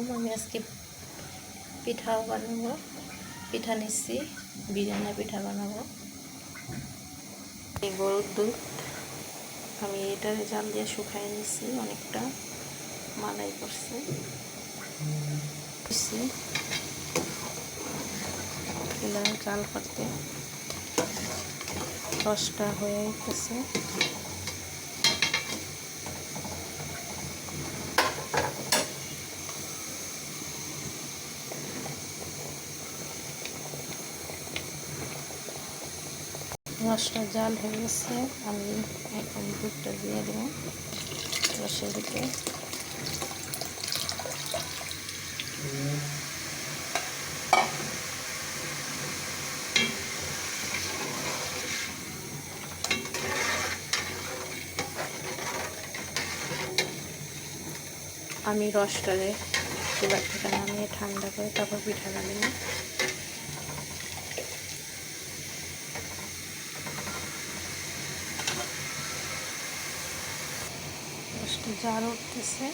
আলাইকুম আমি আজকে পিঠা বানাবো পিঠা নিচ্ছি বিরিয়ানি পিঠা বানাবো। এই গরুর দুধ আমি এটা জাল দিয়ে শুকাই নিচ্ছি অনেকটা মালাই করছে জাল করতে দশটা হয়ে গেছে রসটা জাল হয়ে গেছে, আমি এখন দুধটা দিয়ে দেবো রসের ভিতরে আমি রসটারে চুলার থেকে নামিয়ে ঠান্ডা করে তারপর পিঠা বানিয়ে রসটা জার উঠতেছে।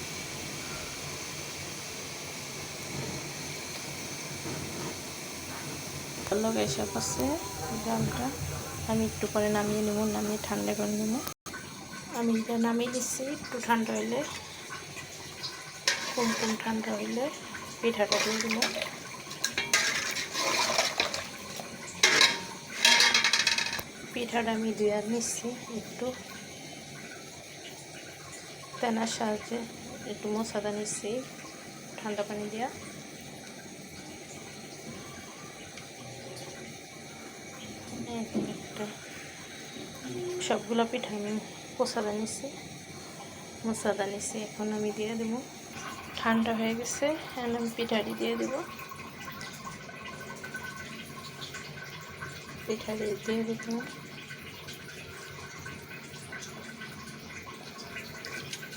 ভালো এসে করছে? জামটা আমি একটু পরে নামিয়ে নেব নামিয়ে ঠান্ডা করে নেব। আমি এটা নামিয়ে দিচ্ছি একটু ঠান্ডা হইলে। কম কম ঠান্ডা হইলে পিঠাটা দিয়ে দিল পিঠাটা আমি দিয়ে নিচ্ছি একটু। তেনার সাহায্যে একটু মশাদা নিচ্ছি ঠান্ডা পানি দেওয়া একটা সবগুলো পিঠা আমি মশাদা নিচ্ছি মশাদা নিচ্ছি এখন আমি দিয়ে দেবো। ঠান্ডা হয়ে গেছে, এখন আমি পিঠাটি দিয়ে দেব। পিঠাটি দিয়ে দেবো।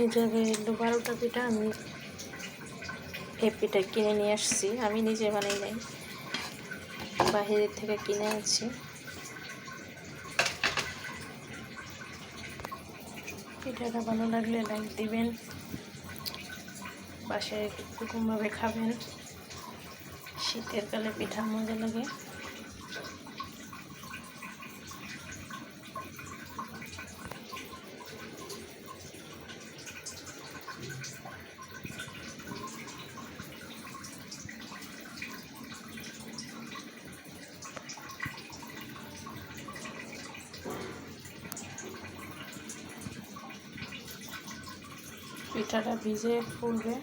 এই জায়গায় বারোটা পিঠা আমি পিঠা কিনে নিয়ে আসছি। আমি নিজে বানাই নাই। বাহিরের থেকে কিনে আনছি। পিঠাটা ভালো লাগলে লাইক দিবেন। বাসায় কুটুমভাবে খাবেন। শীতের কালে পিঠা মজা লাগে। পিঠাটা ভিজে ফুলবে।